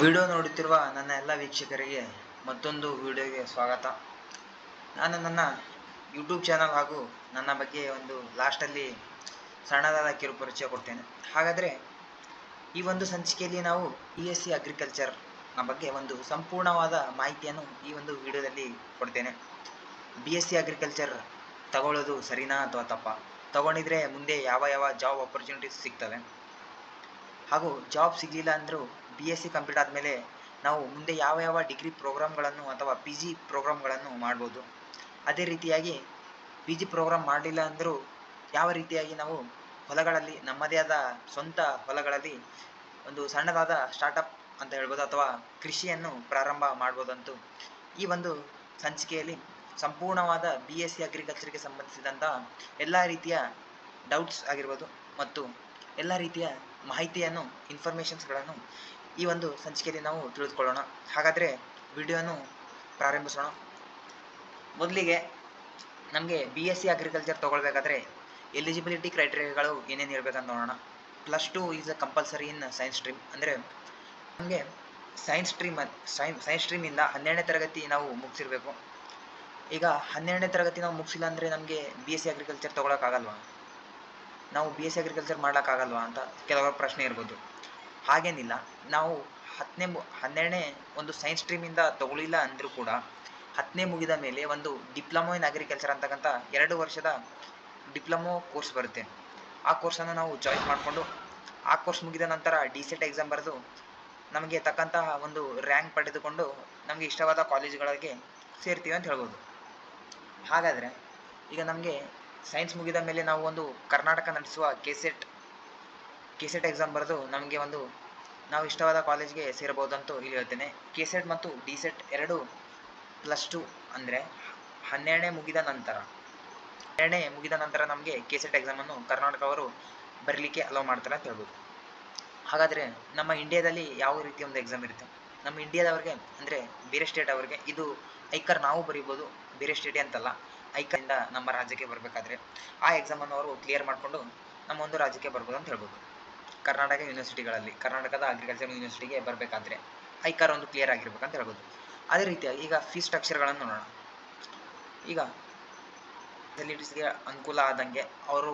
Video ನೋಡುತ್ತಿರುವ ನನ್ನ ಎಲ್ಲ ವೀಕ್ಷಕರಿಗೆ ಮತ್ತೊಂದು ವಿಡಿಯೋಗೆ ಸ್ವಾಗತ. ನಾನು ನನ್ನ ಯೂಟ್ಯೂಬ್ ಚಾನಲ್ ಹಾಗೂ ನನ್ನ ಬಗ್ಗೆ ಒಂದು ಲಾಸ್ಟಲ್ಲಿ ಸಣ್ಣದಾದ ಕಿರು ಪರಿಚಯ ಕೊಡ್ತೇನೆ. ಹಾಗಾದರೆ ಈ ಒಂದು ಸಂಚಿಕೆಯಲ್ಲಿ ನಾವು ಬಿ ಎಸ್ ಸಿ ಅಗ್ರಿಕಲ್ಚರ್ನ ಬಗ್ಗೆ ಒಂದು ಸಂಪೂರ್ಣವಾದ ಮಾಹಿತಿಯನ್ನು ಈ ಒಂದು ವಿಡಿಯೋದಲ್ಲಿ ಕೊಡ್ತೇನೆ. ಬಿ ಎಸ್ ಸಿ ಅಗ್ರಿಕಲ್ಚರ್ ತಗೊಳ್ಳೋದು ಸರಿನಾ ಅಥವಾ ತಪ್ಪ? ತಗೊಂಡಿದ್ರೆ ಮುಂದೆ ಯಾವ ಯಾವ ಜಾಬ್ ಆಪರ್ಚುನಿಟೀಸ್ ಸಿಗ್ತವೆ? ಹಾಗೂ ಜಾಬ್ ಸಿಗಲಿಲ್ಲ ಅಂದರೂ ಬಿ ಎಸ್ ಸಿ ಕಂಪ್ಲೀಟ್ ಆದಮೇಲೆ ನಾವು ಮುಂದೆ ಯಾವ ಯಾವ ಡಿಗ್ರಿ ಪ್ರೋಗ್ರಾಮ್ಗಳನ್ನು ಅಥವಾ ಪಿ ಜಿ ಪ್ರೋಗ್ರಾಮ್ಗಳನ್ನು ಮಾಡ್ಬೋದು. ಅದೇ ರೀತಿಯಾಗಿ ಪಿ ಜಿ ಪ್ರೋಗ್ರಾಮ್ ಮಾಡಲಿಲ್ಲ ಅಂದರೂ ಯಾವ ರೀತಿಯಾಗಿ ನಾವು ಹೊಲಗಳಲ್ಲಿ ನಮ್ಮದೇ ಆದ ಸ್ವಂತ ಹೊಲಗಳಲ್ಲಿ ಒಂದು ಸಣ್ಣದಾದ ಸ್ಟಾರ್ಟಪ್ ಅಂತ ಹೇಳ್ಬೋದು ಅಥವಾ ಕೃಷಿಯನ್ನು ಪ್ರಾರಂಭ ಮಾಡ್ಬೋದಂತೂ ಈ ಒಂದು ಸಂಚಿಕೆಯಲ್ಲಿ ಸಂಪೂರ್ಣವಾದ ಬಿ ಎಸ್ ಸಿ ಅಗ್ರಿಕಲ್ಚರ್ಗೆ ಸಂಬಂಧಿಸಿದಂಥ ಎಲ್ಲ ರೀತಿಯ ಡೌಟ್ಸ್ ಆಗಿರ್ಬೋದು ಮತ್ತು ಎಲ್ಲ ರೀತಿಯ ಮಾಹಿತಿಯನ್ನು ಇನ್ಫಾರ್ಮೇಷನ್ಸ್ಗಳನ್ನು ಈ ಒಂದು ಸಂಚಿಕೆಯಲ್ಲಿ ನಾವು ತಿಳಿದುಕೊಳ್ಳೋಣ. ಹಾಗಾದರೆ ವಿಡಿಯೋನು ಪ್ರಾರಂಭಿಸೋಣ. ಮೊದಲಿಗೆ ನಮಗೆ ಬಿ ಎಸ್ ಸಿ ಅಗ್ರಿಕಲ್ಚರ್ ತೊಗೊಳ್ಬೇಕಾದ್ರೆ ಎಲಿಜಿಬಿಲಿಟಿ ಕ್ರೈಟೀರಿಯಾಗಳು ಏನೇನು ಇರಬೇಕಂತ ನೋಡೋಣ. Plus two is a compulsory in science stream ಅಂದರೆ ನಮಗೆ ಸೈನ್ಸ್ ಸ್ಟ್ರೀಮ್ ಸೈನ್ ಸೈನ್ಸ್ ಸ್ಟ್ರೀಮಿಂದ ಹನ್ನೆರಡನೇ ತರಗತಿ ನಾವು ಮುಗಿಸಿರ್ಬೇಕು. ಈಗ ಹನ್ನೆರಡನೇ ತರಗತಿ ನಾವು ಮುಗಿಸಿಲ್ಲ ಅಂದರೆ ನಮಗೆ ಬಿ ಎಸ್ ಸಿ ಅಗ್ರಿಕಲ್ಚರ್ ತೊಗೊಳಕ್ಕಾಗಲ್ವಾ? ನಾವು ಬಿ ಎಸ್ ಸಿ ಅಗ್ರಿಕಲ್ಚರ್ ಮಾಡೋಕ್ಕಾಗಲ್ವಾ ಅಂತ ಕೆಲವರು ಪ್ರಶ್ನೆ ಇರ್ಬೋದು. ಹಾಗೇನಿಲ್ಲ. ನಾವು ಹತ್ತನೇ ಹನ್ನೆರಡನೇ ಒಂದು ಸೈನ್ಸ್ ಸ್ಟ್ರೀಮಿಂದ ತಗೊಳ್ಳಿಲ್ಲ ಅಂದರೂ ಕೂಡ ಹತ್ತನೇ ಮುಗಿದ ಮೇಲೆ ಒಂದು ಡಿಪ್ಲೊಮೊ ಇನ್ ಅಗ್ರಿಕಲ್ಚರ್ ಅಂತಕ್ಕಂಥ ಎರಡು ವರ್ಷದ ಡಿಪ್ಲೊಮೊ ಕೋರ್ಸ್ ಬರುತ್ತೆ. ಆ ಕೋರ್ಸನ್ನು ನಾವು ಜಾಯ್ನ್ ಮಾಡಿಕೊಂಡು, ಆ ಕೋರ್ಸ್ ಮುಗಿದ ನಂತರ ಡಿ ಸೆಟ್ ಎಕ್ಸಾಮ್ ಬರೆದು ನಮಗೆ ತಕ್ಕಂತಹ ಒಂದು ರ್ಯಾಂಕ್ ಪಡೆದುಕೊಂಡು ನಮಗೆ ಇಷ್ಟವಾದ ಕಾಲೇಜುಗಳಿಗೆ ಸೇರ್ತೀವಿ ಅಂತ ಹೇಳ್ಬೋದು. ಹಾಗಾದರೆ ಈಗ ನಮಗೆ ಸೈನ್ಸ್ ಮುಗಿದ ಮೇಲೆ ನಾವು ಒಂದು ಕರ್ನಾಟಕ ನಡೆಸುವ ಕೆಸೆಟ್ ಕೆಸೆಟ್ ಎಕ್ಸಾಮ್ ಬರೆದು ನಮಗೆ ಒಂದು ನಾವು ಇಷ್ಟವಾದ ಕಾಲೇಜ್ಗೆ ಸೇರಬಹುದಂತೂ ಇಲ್ಲಿ ಹೇಳ್ತೇನೆ. ಕೆ ಸೆಟ್ ಮತ್ತು ಡಿ ಸೆಟ್ ಎರಡು ಪ್ಲಸ್ ಟು ಅಂದರೆ ಹನ್ನೆರಡನೇ ಮುಗಿದ ನಂತರ. ಹನ್ನೆರಡನೇ ಮುಗಿದ ನಂತರ ನಮಗೆ ಕೆ ಸೆಟ್ ಎಕ್ಸಾಮನ್ನು ಕರ್ನಾಟಕ ಅವರು ಬರಲಿಕ್ಕೆ ಅಲೋ ಮಾಡ್ತಾರೆ ಅಂತ ಹೇಳ್ಬೋದು. ಹಾಗಾದರೆ ನಮ್ಮ ಇಂಡಿಯಾದಲ್ಲಿ ಯಾವ ರೀತಿಯ ಒಂದು ಎಕ್ಸಾಮ್ ಇರುತ್ತೆ? ನಮ್ಮ ಇಂಡಿಯಾದವ್ರಿಗೆ ಅಂದರೆ ಬೇರೆ ಸ್ಟೇಟ್ ಅವರಿಗೆ ಇದು ಐಕರ್ ನಾವು ಬರೀಬೋದು, ಬೇರೆ ಸ್ಟೇಟೇ ಅಂತಲ್ಲ. ಐಕರಿಂದ ನಮ್ಮ ರಾಜ್ಯಕ್ಕೆ ಬರಬೇಕಾದ್ರೆ ಆ ಎಕ್ಸಾಮನ್ನು ಅವರು ಕ್ಲಿಯರ್ ಮಾಡಿಕೊಂಡು ನಮ್ಮ ಒಂದು ರಾಜ್ಯಕ್ಕೆ ಬರ್ಬೋದು ಅಂತ ಹೇಳ್ಬೋದು. ಕರ್ನಾಟಕ ಯೂನಿವರ್ಸಿಟಿಗಳಲ್ಲಿ, ಕರ್ನಾಟಕದ ಅಗ್ರಿಕಲ್ಚರ್ ಯೂನಿವರ್ಸಿಟಿಗೆ ಬರಬೇಕಾದ್ರೆ ಐಕಾರ್ ಒಂದು ಕ್ಲಿಯರ್ ಆಗಿರ್ಬೇಕಂತ ಹೇಳ್ಬೋದು. ಅದೇ ರೀತಿಯಾಗಿ ಈಗ ಫೀಸ್ ಸ್ಟ್ರಕ್ಚರ್ಗಳನ್ನು ನೋಡೋಣ. ಈಗ ಫೆಸಿಲಿಟೀಸ್ಗೆ ಅನುಕೂಲ ಆದಂಗೆ ಅವರು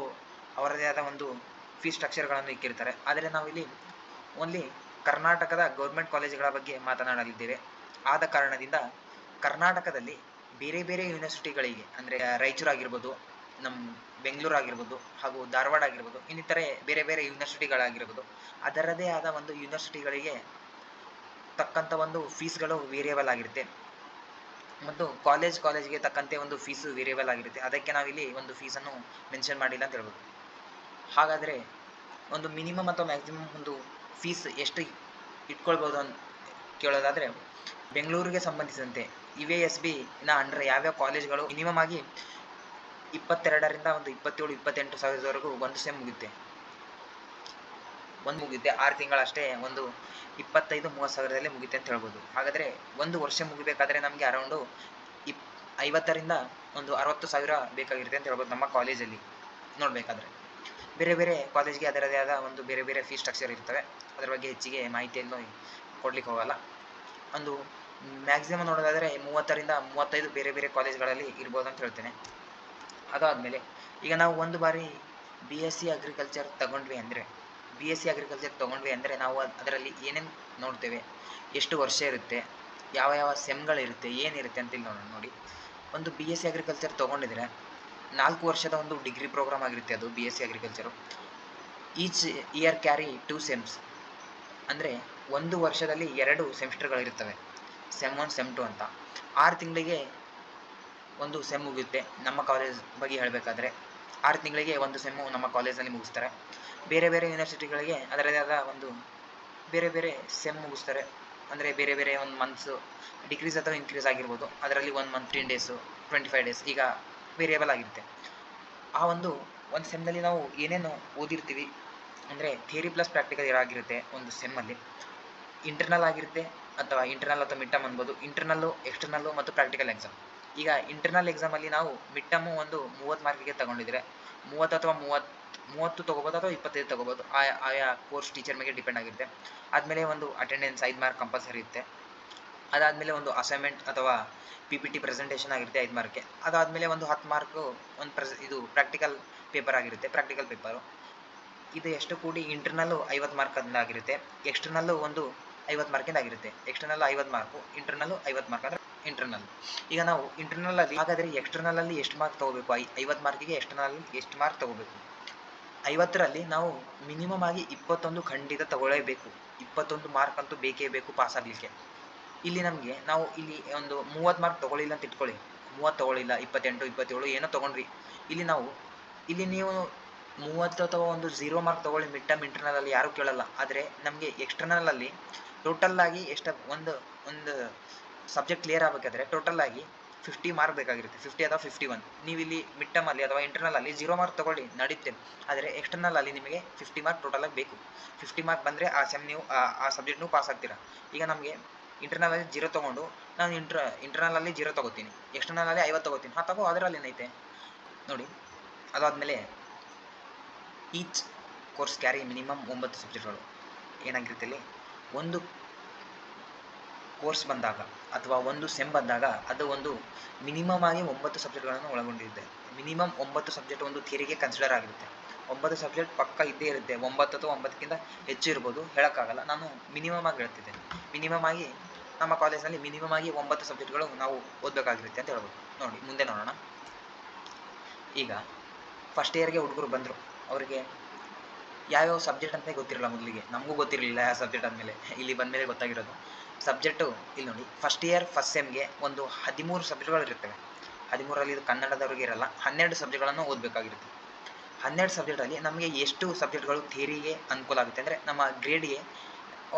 ಅವರದೇ ಆದ ಒಂದು ಫೀಸ್ ಸ್ಟ್ರಕ್ಚರ್ಗಳನ್ನು ಇಕ್ಕಿರ್ತಾರೆ. ಆದರೆ ನಾವಿಲ್ಲಿ ಓನ್ಲಿ ಕರ್ನಾಟಕದ ಗೌರ್ಮೆಂಟ್ ಕಾಲೇಜುಗಳ ಬಗ್ಗೆ ಮಾತನಾಡಲಿದ್ದೇವೆ. ಆದ ಕಾರಣದಿಂದ ಕರ್ನಾಟಕದಲ್ಲಿ ಬೇರೆ ಬೇರೆ ಯೂನಿವರ್ಸಿಟಿಗಳಿಗೆ, ಅಂದರೆ ರಾಯಚೂರು ಆಗಿರ್ಬೋದು ನಮ್ಮ ಬೆಂಗಳೂರು ಆಗಿರ್ಬೋದು ಹಾಗೂ ಧಾರವಾಡ ಆಗಿರ್ಬೋದು, ಇನ್ನಿತರೆ ಬೇರೆ ಬೇರೆ ಯೂನಿವರ್ಸಿಟಿಗಳಾಗಿರ್ಬೋದು ಅದರದೇ ಆದ ಒಂದು ಯೂನಿವರ್ಸಿಟಿಗಳಿಗೆ ತಕ್ಕಂಥ ಒಂದು ಫೀಸ್ಗಳು ವೇರಿಯಬಲ್ ಆಗಿರುತ್ತೆ. ಮತ್ತು ಕಾಲೇಜ್ ಕಾಲೇಜ್ಗೆ ತಕ್ಕಂತೆ ಒಂದು ಫೀಸು ವೇರಿಯಬಲ್ ಆಗಿರುತ್ತೆ. ಅದಕ್ಕೆ ನಾವಿಲ್ಲಿ ಒಂದು ಫೀಸನ್ನು ಮೆನ್ಷನ್ ಮಾಡಿಲ್ಲ ಅಂತ ಹೇಳ್ಬೋದು. ಹಾಗಾದರೆ ಒಂದು ಮಿನಿಮಮ್ ಅಥವಾ ಮ್ಯಾಕ್ಸಿಮಮ್ ಒಂದು ಫೀಸ್ ಎಷ್ಟು ಇಟ್ಕೊಳ್ಬೋದು ಅಂತ ಕೇಳೋದಾದರೆ, ಬೆಂಗಳೂರಿಗೆ ಸಂಬಂಧಿಸಿದಂತೆ ಇ ವಿ ಎಸ್ ಬಿನ ಅಂಡರ್ ಯಾವ್ಯಾವ ಕಾಲೇಜ್ಗಳು ಮಿನಿಮಮ್ ಆಗಿ ಇಪ್ಪತ್ತೆರಡರಿಂದ ಒಂದು ಇಪ್ಪತ್ತೇಳು, ಇಪ್ಪತ್ತೆಂಟು ಸಾವಿರದವರೆಗೂ ಒಂದು ಸೆಮ್ ಮುಗಿಯುತ್ತೆ. ಒಂದು ಮುಗಿಯುತ್ತೆ, ಆರು ತಿಂಗಳಷ್ಟೇ ಒಂದು ಇಪ್ಪತ್ತೈದು, ಮೂವತ್ತು ಸಾವಿರದಲ್ಲಿ ಮುಗಿಯುತ್ತೆ ಅಂತ ಹೇಳ್ಬೋದು. ಹಾಗಾದರೆ ಒಂದು ವರ್ಷ ಮುಗಿಬೇಕಾದ್ರೆ ನಮಗೆ ಅರೌಂಡು ಇಪ್, ಐವತ್ತರಿಂದ ಒಂದು ಅರವತ್ತು ಸಾವಿರ ಬೇಕಾಗಿರುತ್ತೆ ಅಂತ ಹೇಳ್ಬೋದು ನಮ್ಮ ಕಾಲೇಜಲ್ಲಿ ನೋಡಬೇಕಾದ್ರೆ. ಬೇರೆ ಬೇರೆ ಕಾಲೇಜ್ಗೆ ಅದರದೇ ಆದ ಒಂದು ಬೇರೆ ಬೇರೆ ಫೀಸ್ ಸ್ಟ್ರಕ್ಚರ್ ಇರ್ತವೆ. ಅದರ ಬಗ್ಗೆ ಹೆಚ್ಚಿಗೆ ಮಾಹಿತಿಯನ್ನು ಕೊಡ್ಲಿಕ್ಕೆ ಹೋಗಲ್ಲ. ಒಂದು ಮ್ಯಾಕ್ಸಿಮಮ್ ನೋಡೋದಾದರೆ ಮೂವತ್ತರಿಂದ ಮೂವತ್ತೈದು ಬೇರೆ ಬೇರೆ ಕಾಲೇಜ್ಗಳಲ್ಲಿ ಇರ್ಬೋದು ಅಂತ ಹೇಳ್ತೇನೆ. ಅದಾದಮೇಲೆ ಈಗ ನಾವು ಒಂದು ಬಾರಿ ಬಿ ಎಸ್ ಸಿ ಅಗ್ರಿಕಲ್ಚರ್ ತಗೊಂಡ್ವಿ ಅಂದರೆ ಬಿ ಎಸ್ ಸಿ ಅಗ್ರಿಕಲ್ಚರ್ ತೊಗೊಂಡ್ವಿ ಅಂದರೆ ನಾವು ಅದರಲ್ಲಿ ಏನೇನು ನೋಡ್ತೇವೆ? ಎಷ್ಟು ವರ್ಷ ಇರುತ್ತೆ? ಯಾವ ಯಾವ ಸೆಮ್ಗಳಿರುತ್ತೆ ಏನಿರುತ್ತೆ ಇಲ್ಲಿ ನೋಡೋಣ ನೋಡಿ ಒಂದು ಬಿ ಎಸ್ ಸಿ ಅಗ್ರಿಕಲ್ಚರ್ ತೊಗೊಂಡಿದ್ರೆ ನಾಲ್ಕು ವರ್ಷದ ಒಂದು ಡಿಗ್ರಿ ಪ್ರೋಗ್ರಾಮ್ ಆಗಿರುತ್ತೆ ಅದು B S C agriculture each year carry two sems ಅಂದರೆ ಒಂದು ವರ್ಷದಲ್ಲಿ ಎರಡು ಸೆಮಿಸ್ಟರ್ಗಳಿರ್ತವೆ ಸೆಮ್ ಒನ್ ಸೆಮ್ ಟು ಅಂತ. ಆರು ತಿಂಗಳಿಗೆ ಒಂದು ಸೆಮ್ ಮುಗಿಯುತ್ತೆ. ನಮ್ಮ ಕಾಲೇಜ್ ಬಗ್ಗೆ ಹೇಳಬೇಕಾದ್ರೆ ಆರು ತಿಂಗಳಿಗೆ ಒಂದು ಸೆಮ್ಮು ನಮ್ಮ ಕಾಲೇಜಲ್ಲಿ ಮುಗಿಸ್ತಾರೆ. ಬೇರೆ ಬೇರೆ ಯೂನಿವರ್ಸಿಟಿಗಳಿಗೆ ಅದರದೇ ಆದ ಒಂದು ಬೇರೆ ಬೇರೆ ಸೆಮ್ ಮುಗಿಸ್ತಾರೆ. ಅಂದರೆ ಬೇರೆ ಬೇರೆ ಒಂದು ಮಂತ್ಸು ಡಿಕ್ರೀಸ್ ಅಥವಾ ಇನ್ಕ್ರೀಸ್ ಆಗಿರ್ಬೋದು. ಅದರಲ್ಲಿ ಒಂದು month three days twenty five days ಈಗ ವೇರಿಯೇಬಲ್ ಆಗಿರುತ್ತೆ. ಆ ಒಂದು ಒಂದು ಸೆಮ್ನಲ್ಲಿ ನಾವು ಏನೇನು ಓದಿರ್ತೀವಿ ಅಂದರೆ ಥಿಯರಿ ಪ್ಲಸ್ ಪ್ರಾಕ್ಟಿಕಲ್ ಇರಾಗಿರುತ್ತೆ ಒಂದು ಸೆಮ್ಮಲ್ಲಿ ಇಂಟರ್ನಲ್ ಆಗಿರುತ್ತೆ ಅಥವಾ ಇಂಟರ್ನಲ್ ಅಥವಾ ಮಿಡ್ ಟರ್ಮ್ ಅನ್ಬೋದು. ಇಂಟರ್ನಲ್ಲು ಎಕ್ಸ್ಟರ್ನಲ್ಲು ಮತ್ತು ಪ್ರಾಕ್ಟಿಕಲ್ ಎಕ್ಸಾಮ್ ಈಗ ಇಂಟರ್ನಲ್ ಎಕ್ಸಾಮಲ್ಲಿ ನಾವು ಮಿಡ್ ಟರ್ಮು ಒಂದು ಮೂವತ್ತು ಮಾರ್ಕಿಗೆ ತಗೊಂಡಿದ್ರೆ ಮೂವತ್ತು ಅಥವಾ ಮೂವತ್ತು ಮೂವತ್ತು ತೊಗೋಬೋದು ಅಥವಾ ಇಪ್ಪತ್ತೈದು ತೊಗೋಬೋದು ಆಯಾ ಆಯಾ ಕೋರ್ಸ್ ಟೀಚರ್ ಮೇಲೆ ಡಿಪೆಂಡ್ ಆಗಿರುತ್ತೆ. ಆದಮೇಲೆ ಒಂದು ಅಟೆಂಡೆನ್ಸ್ ಐದು ಮಾರ್ಕ್ ಕಂಪಲ್ಸರಿ ಇರುತ್ತೆ. ಅದಾದಮೇಲೆ ಒಂದು ಅಸೈನ್ಮೆಂಟ್ ಅಥವಾ ಪಿ ಪಿ ಟಿ ಪ್ರೆಸೆಂಟೇಷನ್ ಆಗಿರುತ್ತೆ ಐದು ಮಾರ್ಕ್ಗೆ ಅದಾದಮೇಲೆ ಒಂದು ಹತ್ತು ಮಾರ್ಕು ಒಂದು ಪ್ರೆಸ್ ಇದು ಪ್ರಾಕ್ಟಿಕಲ್ ಪೇಪರ್ ಆಗಿರುತ್ತೆ ಪ್ರಾಕ್ಟಿಕಲ್ ಪೇಪರು ಇದು ಎಷ್ಟು ಕೂಡಿ ಇಂಟರ್ನಲ್ಲು ಐವತ್ತು ಮಾರ್ಕ್ ಆಗಿರುತ್ತೆ ಎಕ್ಸ್ಟರ್ನಲ್ಲು ಒಂದು ಐವತ್ತು ಮಾರ್ಕಿಂದ ಆಗಿರುತ್ತೆ ಎಕ್ಸ್ಟರ್ನಲ್ ಐವತ್ತು ಮಾರ್ಕು ಇಂಟರ್ನಲ್ಲು ಐವತ್ತು ಮಾರ್ಕ್ ಅಂದರೆ ಇಂಟರ್ನಲ್ ಈಗ ನಾವು ಇಂಟರ್ನಲಲ್ಲಿ ಹಾಗಾದರೆ ಎಕ್ಸ್ಟರ್ನಲಲ್ಲಿ ಎಷ್ಟು ಮಾರ್ಕ್ ತಗೋಬೇಕು? ಐ ಐವತ್ತು ಮಾರ್ಕಿಗೆ ಎಕ್ಸ್ಟರ್ನಲ್ ಎಷ್ಟು ಮಾರ್ಕ್ ತಗೋಬೇಕು? ಐವತ್ತರಲ್ಲಿ ನಾವು ಮಿನಿಮಮ್ ಆಗಿ ಇಪ್ಪತ್ತೊಂದು ಖಂಡಿತ ತಗೊಳ್ಳೇಬೇಕು. ಇಪ್ಪತ್ತೊಂದು ಮಾರ್ಕ್ ಅಂತೂ ಬೇಕೇ ಬೇಕು ಪಾಸ್ ಆಗಲಿಕ್ಕೆ. ಇಲ್ಲಿ ನಮಗೆ ನಾವು ಇಲ್ಲಿ ಒಂದು ಮೂವತ್ತು ಮಾರ್ಕ್ ತಗೊಳ್ಳಿಲ್ಲ ಅಂತ ಇಟ್ಕೊಳ್ಳಿ. ಮೂವತ್ತು ತಗೊಳ್ಳಿಲ್ಲ, ಇಪ್ಪತ್ತೆಂಟು, ಇಪ್ಪತ್ತೇಳು ಏನೋ ತೊಗೊಂಡ್ರಿ ಇಲ್ಲಿ ನಾವು, ಇಲ್ಲಿ ನೀವು ಮೂವತ್ತು ಅಥವಾ ಒಂದು ಝೀರೋ ಮಾರ್ಕ್ ತೊಗೊಳ್ಳಿ ಮಿಡ್ ಟರ್ಮ್ ಇಂಟರ್ನಲಲ್ಲಿ ಯಾರೂ ಕೇಳಲ್ಲ. ಆದರೆ ನಮಗೆ ಎಕ್ಸ್ಟರ್ನಲಲ್ಲಿ ಟೋಟಲ್ ಆಗಿ ಎಷ್ಟು ಒಂದು ಒಂದು ಸಬ್ಜೆಕ್ಟ್ ಕ್ಲಿಯರ್ ಆಗಬೇಕಾದ್ರೆ ಟೋಟಲ್ ಆಗಿ ಫಿಫ್ಟಿ ಮಾರ್ಕ್ ಬೇಕಾಗಿರುತ್ತೆ. ಫಿಫ್ಟಿ ಅಥವಾ ಫಿಫ್ಟಿ ಒನ್ ನೀವು ಇಲ್ಲಿ ಮಿಡ್ ಟರ್ಮಲ್ಲಿ ಅಥವಾ ಇಂಟರ್ನಲಲ್ಲಿ ಜೀರೋ ಮಾರ್ಕ್ ತಗೊಳ್ಳಿ ನಡೀತೆ ಆದರೆ ಎಕ್ಸ್ಟರ್ನಲಲ್ಲಿ ನಿಮಗೆ ಫಿಫ್ಟಿ ಮಾರ್ಕ್ ಟೋಟಲಾಗಿ ಬೇಕು. ಫಿಫ್ಟಿ ಮಾರ್ಕ್ ಬಂದರೆ ಆ ಸೆಮ್ ನೀವು, ಆ ಸಬ್ಜೆಕ್ಟ್ನೂ ಪಾಸ್ ಆಗ್ತೀರಾ. ಈಗ ನಮಗೆ ಇಂಟರ್ನಲಲ್ಲಿ ಜೀರೋ ತೊಗೊಂಡು ನಾನು ಇಂಟ್ರ ಇಂಟರ್ನಲಲ್ಲಿ ಜೀರೋ ತೊಗೋತೀನಿ. ಎಕ್ಸ್ಟರ್ನಲಲ್ಲಿ ಐವತ್ತು ತೊಗೋತೀನಿ. ಹಾಂ, ತಗೋ ಅದರಲ್ಲಿ ಏನೈತೆ ನೋಡಿ, ಅದಾದಮೇಲೆ ಈಚ್ ಕೋರ್ಸ್ ಕ್ಯಾರಿ ಮಿನಿಮಮ್ ಒಂಬತ್ತು ಸಬ್ಜೆಕ್ಟ್ಗಳು ಏನಾಗಿರುತ್ತೆ ಇಲ್ಲಿ? ಒಂದು ಕೋರ್ಸ್ ಬಂದಾಗ ಅಥವಾ ಒಂದು ಸೆಮ್ ಬಂದಾಗ ಅದು ಒಂದು ಮಿನಿಮಮ್ ಆಗಿ ಒಂಬತ್ತು ಸಬ್ಜೆಕ್ಟ್ಗಳನ್ನು ಒಳಗೊಂಡಿರುತ್ತೆ. ಮಿನಿಮಮ್ ಒಂಬತ್ತು ಸಬ್ಜೆಕ್ಟ್ ಒಂದು ಥಿಯರಿಗೆ ಕನ್ಸಿಡರ್ ಆಗಿರುತ್ತೆ. ಒಂಬತ್ತು ಸಬ್ಜೆಕ್ಟ್ ಪಕ್ಕ ಇದ್ದೇ ಇರುತ್ತೆ. ಒಂಬತ್ತು ಅಥವಾ ಒಂಬತ್ತಕ್ಕಿಂತ ಹೆಚ್ಚು ಇರ್ಬೋದು. ಹೇಳೋಕ್ಕಾಗಲ್ಲ. ನಾನು ಮಿನಿಮಮ್ ಆಗಿ ಹೇಳ್ತಿದ್ದೆ. ಮಿನಿಮಮ್ ಆಗಿ ನಮ್ಮ ಕಾಲೇಜ್ನಲ್ಲಿ ಮಿನಿಮಮ್ ಆಗಿ ಒಂಬತ್ತು ಸಬ್ಜೆಕ್ಟ್ಗಳು ನಾವು ಓದಬೇಕಾಗಿರುತ್ತೆ ಅಂತ ಹೇಳ್ಬೋದು. ನೋಡಿ, ಮುಂದೆ ನೋಡೋಣ. ಈಗ ಫಸ್ಟ್ ಇಯರ್ಗೆ ಹುಡುಗರು ಬಂದರು. ಅವರಿಗೆ ಯಾವ್ಯಾವ ಸಬ್ಜೆಕ್ಟ್ ಅಂತ ಗೊತ್ತಿರಲ್ಲ ಮೊದಲಿಗೆ. ನಮಗೂ ಗೊತ್ತಿರಲಿಲ್ಲ ಯಾವ ಸಬ್ಜೆಕ್ಟ್ ಆದಮೇಲೆ ಇಲ್ಲಿ ಬಂದಮೇಲೆ ಗೊತ್ತಾಗಿರೋದು. ಸಬ್ಜೆಕ್ಟು ಇಲ್ಲಿ ನೋಡಿ ಫಸ್ಟ್ ಇಯರ್ ಫಸ್ಟ್ ಸೆಮ್ಗೆ ಒಂದು ಹದಿಮೂರು ಸಬ್ಜೆಕ್ಟ್ಗಳು ಇರ್ತವೆ ಹದಿಮೂರಲ್ಲಿ ಇದು ಕನ್ನಡದವ್ರಿಗೆ ಇರಲ್ಲ, ಹನ್ನೆರಡು ಸಬ್ಜೆಕ್ಟ್ಗಳನ್ನು ಓದಬೇಕಾಗಿರುತ್ತೆ. ಹನ್ನೆರಡು ಸಬ್ಜೆಕ್ಟಲ್ಲಿ ನಮಗೆ ಎಷ್ಟು ಸಬ್ಜೆಕ್ಟ್ಗಳು ಥಿಯರಿಗೆ ಅನುಕೂಲ ಆಗುತ್ತೆ ಅಂದರೆ, ನಮ್ಮ ಗ್ರೇಡ್ಗೆ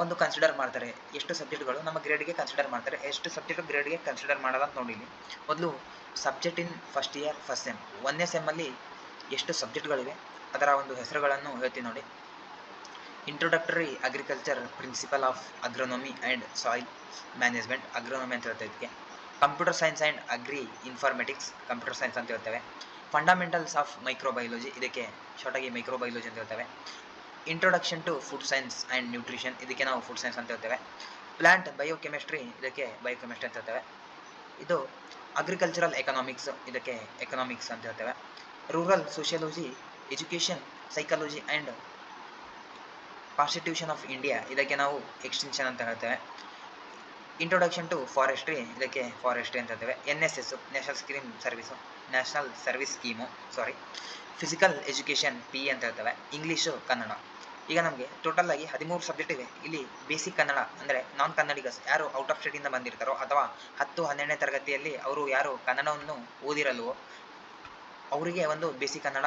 ಒಂದು ಕನ್ಸಿಡರ್ ಮಾಡ್ತಾರೆ. ಎಷ್ಟು ಸಬ್ಜೆಕ್ಟ್ಗಳು ನಮ್ಮ ಗ್ರೇಡ್ಗೆ ಕನ್ಸಿಡರ್ ಮಾಡ್ತಾರೆ, ಎಷ್ಟು ಸಬ್ಜೆಕ್ಟ್ ಗ್ರೇಡ್ಗೆ ಕನ್ಸಿಡರ್ ಮಾಡಲ್ಲ ಅಂತ ಮೊದಲು subject in first year first sem ಒಂದನೇ ಸೆಮ್ಮಲ್ಲಿ ಎಷ್ಟು ಸಬ್ಜೆಕ್ಟ್ಗಳಿವೆ, ಅದರ ಒಂದು ಹೆಸರುಗಳನ್ನು ಹೇಳ್ತೀನಿ ನೋಡಿ. Introductory agriculture principle of agronomy and soil management agronomy ಅಂತ ಹೇಳ್ತಾ ಇದಕ್ಕೆ computer science and agri informatics computer science ಅಂತ ಹೇಳ್ತೇವೆ. ಫಂಡಮೆಂಟಲ್ಸ್ ಆಫ್ ಮೈಕ್ರೋಬಯಾಲಜಿ ಇದಕ್ಕೆ ಶಾರ್ಟಾಗಿ ಮೈಕ್ರೋಬಯಾಲಜಿ ಅಂತ ಹೇಳ್ತೇವೆ. Introduction to food science and nutrition ಇದಕ್ಕೆ ನಾವು ಫುಡ್ ಸೈನ್ಸ್ ಅಂತ ಹೇಳ್ತೇವೆ. ಪ್ಲ್ಯಾಂಟ್ ಬಯೋಕೆಮಿಸ್ಟ್ರಿ ಇದಕ್ಕೆ ಬಯೋಕೆಮಿಸ್ಟ್ರಿ ಅಂತ ಹೇಳ್ತೇವೆ. ಇದು ಅಗ್ರಿಕಲ್ಚರಲ್ ಎಕನಾಮಿಕ್ಸ್ ಇದಕ್ಕೆ ಎಕನಾಮಿಕ್ಸ್ ಅಂತ ಹೇಳ್ತೇವೆ. Rural sociology education psychology and constitution of India ಇದಕ್ಕೆ ನಾವು ಎಕ್ಸ್ಟೆನ್ಷನ್ ಅಂತ ಹೇಳ್ತೇವೆ. ಇಂಟ್ರೊಡಕ್ಷನ್ ಟು ಫಾರೆಸ್ಟ್ರಿ ಇದಕ್ಕೆ ಫಾರೆಸ್ಟ್ರಿ ಅಂತ ಹೇಳ್ತೇವೆ. N S S national scheme service national service scheme sorry physical education P ಅಂತ ಹೇಳ್ತೇವೆ. ಇಂಗ್ಲೀಷು ಕನ್ನಡ ಈಗ ನಮಗೆ ಟೋಟಲ್ ಆಗಿ ಹದಿಮೂರು ಸಬ್ಜೆಕ್ಟ್ ಇವೆ. ಇಲ್ಲಿ ಬೇಸಿಕ್ ಕನ್ನಡ ಅಂದರೆ ನಾನ್ ಕನ್ನಡಿಗಸ್ ಯಾರು ಔಟ್ ಆಫ್ ಸ್ಟೇಟಿಂದ ಬಂದಿರ್ತಾರೋ ಅಥವಾ ಹತ್ತು, ಹನ್ನೆರಡನೇ ತರಗತಿಯಲ್ಲಿ ಅವರು ಯಾರು ಕನ್ನಡವನ್ನು ಓದಿರಲ್ವೋ, ಅವರಿಗೆ ಒಂದು ಬೇಸಿಕ್ ಕನ್ನಡ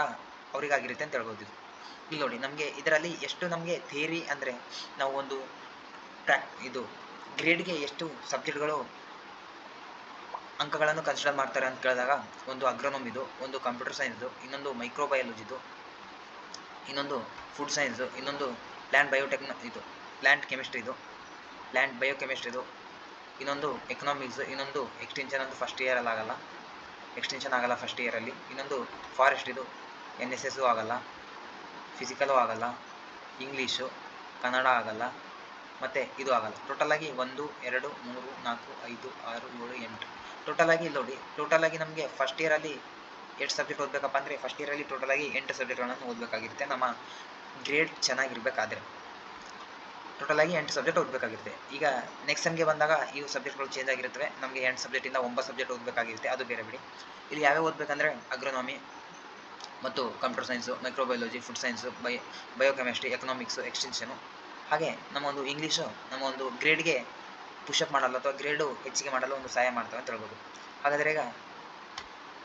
ಅವರಿಗಾಗಿರುತ್ತೆ ಅಂತ ಹೇಳ್ಬೋದು ಇಲ್ಲಿ ನೋಡಿ, ನಮಗೆ ಇದರಲ್ಲಿ ಎಷ್ಟು ನಮಗೆ ಥಿಯರಿ ಅಂದರೆ ನಾವು ಒಂದು ಟ್ರ್ಯಾಕ್ ಇದು ಗ್ರೇಡ್ಗೆ ಎಷ್ಟು ಸಬ್ಜೆಕ್ಟ್ಗಳು ಅಂಕಗಳನ್ನು ಕನ್ಸಿಡರ್ ಮಾಡ್ತಾರೆ ಅಂತ ಕೇಳಿದಾಗ, ಒಂದು ಅಗ್ರೋನಮಿದು ಒಂದು ಕಂಪ್ಯೂಟರ್ ಸೈನ್ಸ್ದು ಇನ್ನೊಂದು ಮೈಕ್ರೋಬಯಾಲಜಿದು ಇನ್ನೊಂದು ಫುಡ್ ಸೈನ್ಸು ಇನ್ನೊಂದು ಪ್ಲ್ಯಾಂಟ್ ಬಯೋಟೆಕ್ನ ಇದು ಪ್ಲ್ಯಾಂಟ್ ಕೆಮಿಸ್ಟ್ರಿದು ಪ್ಲ್ಯಾಂಟ್ ಬಯೋಕೆಮಿಸ್ಟ್ರಿದು ಇನ್ನೊಂದು ಎಕನಾಮಿಕ್ಸ್ ಇನ್ನೊಂದು ಎಕ್ಸ್ಟೆನ್ಷನ್ ಅಂತ ಫಸ್ಟ್ ಇಯರಲ್ಲಿ ಆಗಲ್ಲ ಎಕ್ಸ್ಟೆನ್ಷನ್ ಆಗಲ್ಲ ಫಸ್ಟ್ ಇಯರಲ್ಲಿ ಇನ್ನೊಂದು ಫಾರೆಸ್ಟ್ ಇದು ಎನ್ ಎಸ್ ಎಸ್ಸು ಆಗಲ್ಲ. ಫಿಸಿಕಲು ಆಗಲ್ಲ ಇಂಗ್ಲೀಷು ಕನ್ನಡ ಆಗಲ್ಲ, ಮತ್ತು ಇದು ಆಗಲ್ಲ. ಟೋಟಲಾಗಿ ಒಂದು, ಎರಡು, ಮೂರು, ನಾಲ್ಕು, ಐದು, ಆರು, ಏಳು, ಎಂಟು. ಟೋಟಲಾಗಿ ಇಲ್ಲಿ ನೋಡಿ ಟೋಟಲಾಗಿ ನಮಗೆ ಫಸ್ಟ್ ಇಯರಲ್ಲಿ ಎಷ್ಟು ಸಬ್ಜೆಕ್ಟ್ ಓದಬೇಕಪ್ಪ ಅಂದರೆ ಫಸ್ಟ್ ಇಯರಲ್ಲಿ ಟೋಟಲಾಗಿ ಎಂಟು ಸಬ್ಜೆಕ್ಟ್ಗಳನ್ನು ಓದಬೇಕಾಗಿರುತ್ತೆ. ನಮ್ಮ ಗ್ರೇಡ್ ಚೆನ್ನಾಗಿರಬೇಕಾದ್ರೆ. ಟೋಟಲಾಗಿ ಎಂಟು ಸಬ್ಜೆಕ್ಟ್ ಓದಬೇಕಾಗಿರುತ್ತೆ. ಈಗ ನೆಕ್ಸ್ಟ್ ಸೆಮ್ಗೆ ಬಂದಾಗ ಈ ಸಬ್ಜೆಕ್ಟ್ಗಳು ಚೇಂಜ್ ಆಗಿರುತ್ತವೆ. ನಮಗೆ ಎಂಟು ಸಬ್ಜೆಕ್ಟಿಂದ ಒಂಬತ್ತು ಸಬ್ಜೆಕ್ಟ್ ಓದಬೇಕಾಗಿರುತ್ತೆ. ಅದು ಬೇರೆ ಬಿಡಿ. ಇಲ್ಲಿ ಯಾವ್ಯಾವ ಓದಬೇಕಂದ್ರೆ ಅಗ್ರೋನಾಮಿ ಮತ್ತು computer science microbiology food science by biochemistry economics extension ಹಾಗೆ ನಮ್ಮ ಒಂದು ಇಂಗ್ಲೀಷು ನಮ್ಮ ಒಂದು ಗ್ರೇಡ್ಗೆ ಪುಷಪ್ ಮಾಡಲು ಅಥವಾ ಗ್ರೇಡು ಹೆಚ್ಚಿಗೆ ಮಾಡಲು ಒಂದು ಸಹಾಯ ಮಾಡ್ತವೆ ಅಂತ ಹೇಳ್ಬೋದು. ಹಾಗಾದರೆ ಈಗ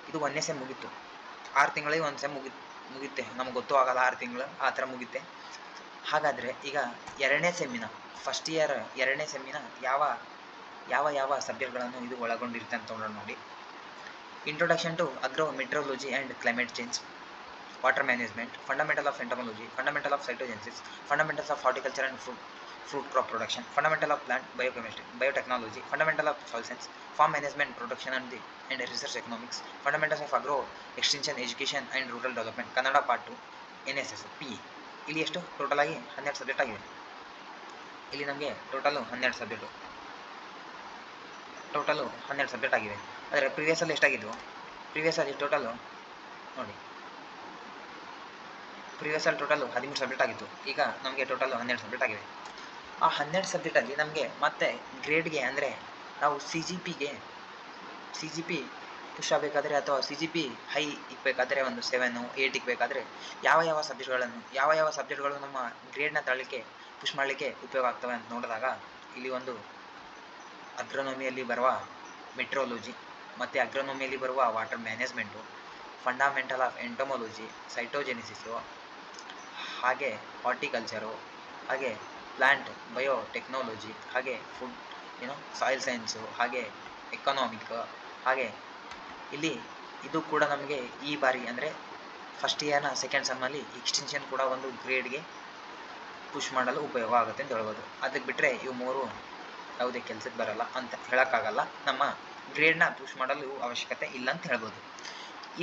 ಇದು ಒಂದನೇ ಸೆಮ್ ಮುಗೀತು. ಆರು ತಿಂಗಳಿಗೆ ಒಂದು ಸೆಮ್ ಮುಗಿ ಮುಗಿಯುತ್ತೆ ನಮ್ಗೆ ಗೊತ್ತೂ ಆಗಲ್ಲ ಆರು ತಿಂಗಳು, ಆ ಥರ ಮುಗಿಯುತ್ತೆ ಹಾಗಾದರೆ ಈಗ ಎರಡನೇ ಸೆಮ್ಮಿನ ಫಸ್ಟ್ ಇಯರ್ ಎರಡನೇ ಸೆಮ್ಮಿನ ಯಾವ ಯಾವ ಯಾವ ಸಬ್ಜೆಕ್ಟ್ಗಳನ್ನು ಇದು ಒಳಗೊಂಡಿರುತ್ತೆ ಅಂತ ನೋಡಿ. Introduction to Agro Meteorology and Climate Change Water Management Fundamental of Entomology Fundamental of cytogenesis Fundamentals of Horticulture and fruit fruit crop production, fundamental of plant biochemistry, biotechnology, fundamental of soil science, farm management, production and the and research economics, fundamentals of agro extension, education and rural development, Kannada part 2, N S S P ಇಲ್ಲಿ ಎಷ್ಟು total ಆಗಿ ಹನ್ನೆರಡು subject Total ಇಲ್ಲಿ ನಮಗೆ total ಹನ್ನೆರಡು subject total ಹನ್ನೆರಡು subject ಆಗಿವೆ ಆದರೆ ಪ್ರಿವಿಯಸಲ್ಲಿ ಎಷ್ಟಾಗಿದ್ವು? ಪ್ರಿವಿಯಸಲ್ಲಿ ಟೋಟಲು ನೋಡಿ. ಪ್ರಿವಿಯಸಲ್ಲಿ ಟೋಟಲು ಹದಿಮೂರು ಸಬ್ಜೆಕ್ಟ್ ಆಗಿತ್ತು. ಈಗ ನಮಗೆ ಟೋಟಲು ಹನ್ನೆರಡು ಸಬ್ಜೆಕ್ಟ್ ಆಗಿದೆ ಆ ಹನ್ನೆರಡು ಸಬ್ಜೆಕ್ಟಲ್ಲಿ ನಮಗೆ ಮತ್ತೆ ಗ್ರೇಡ್ಗೆ ಅಂದರೆ ನಾವು ಸಿ ಜಿ ಪಿಗೆ ಸಿ ಜಿ ಪಿ ಪುಷ್ ಆಗಬೇಕಾದ್ರೆ ಅಥವಾ ಸಿ ಜಿ ಪಿ ಹೈ ಇಕ್ಬೇಕಾದ್ರೆ ಒಂದು ಸೆವೆನು ಏಯ್ಟ್ ಇಕ್ಬೇಕಾದ್ರೆ ಯಾವ ಯಾವ ಸಬ್ಜೆಕ್ಟ್ಗಳನ್ನು ಯಾವ ಯಾವ ಸಬ್ಜೆಕ್ಟ್ಗಳು ನಮ್ಮ ಗ್ರೇಡ್ನ ತಳಲಿಕ್ಕೆ ಪುಷ್ ಮಾಡಲಿಕ್ಕೆ ಉಪಯೋಗ ಆಗ್ತವೆ ಅಂತ ನೋಡಿದಾಗ ಇಲ್ಲಿ ಒಂದು ಅಗ್ರೋನಮಿಯಲ್ಲಿ ಬರುವ ಮೆಟ್ರೋಲಜಿ ಮತ್ತು ಅಗ್ರನೋಮಿಯಲ್ಲಿ ಬರುವ water management fundamental of entomology cytogenesis ಹಾಗೆ ಹಾರ್ಟಿಕಲ್ಚರು ಹಾಗೆ ಪ್ಲ್ಯಾಂಟ್ ಬಯೋಟೆಕ್ನಾಲಜಿ ಹಾಗೆ ಫುಡ್ ಏನೋ ಸಾಯಿಲ್ ಸೈನ್ಸು ಹಾಗೆ ಎಕನಾಮಿಕ್ ಹಾಗೆ ಇಲ್ಲಿ ಇದು ಕೂಡ ನಮಗೆ ಈ ಬಾರಿ ಅಂದರೆ ಫಸ್ಟ್ ಇಯರ್ನ ಸೆಕೆಂಡ್ ಸಮ್ಮಲ್ಲಿ ಎಕ್ಸ್ಟೆನ್ಷನ್ ಕೂಡ ಒಂದು ಗ್ರೇಡ್ಗೆ ಪುಷ್ ಮಾಡಲು ಉಪಯೋಗ ಆಗುತ್ತೆ ಅಂತ ಹೇಳ್ಬೋದು. ಅದಕ್ಕೆ ಬಿಟ್ಟರೆ ಇವು ಮೂರು ಯಾವುದೇ ಕೆಲಸಕ್ಕೆ ಬರಲ್ಲ ಅಂತ ಹೇಳೋಕ್ಕಾಗಲ್ಲ. ನಮ್ಮ ಗ್ರೇಡ್ನ ಪುಷ್ ಮಾಡಲು ಅವಶ್ಯಕತೆ ಇಲ್ಲ ಅಂತ ಹೇಳ್ಬೋದು.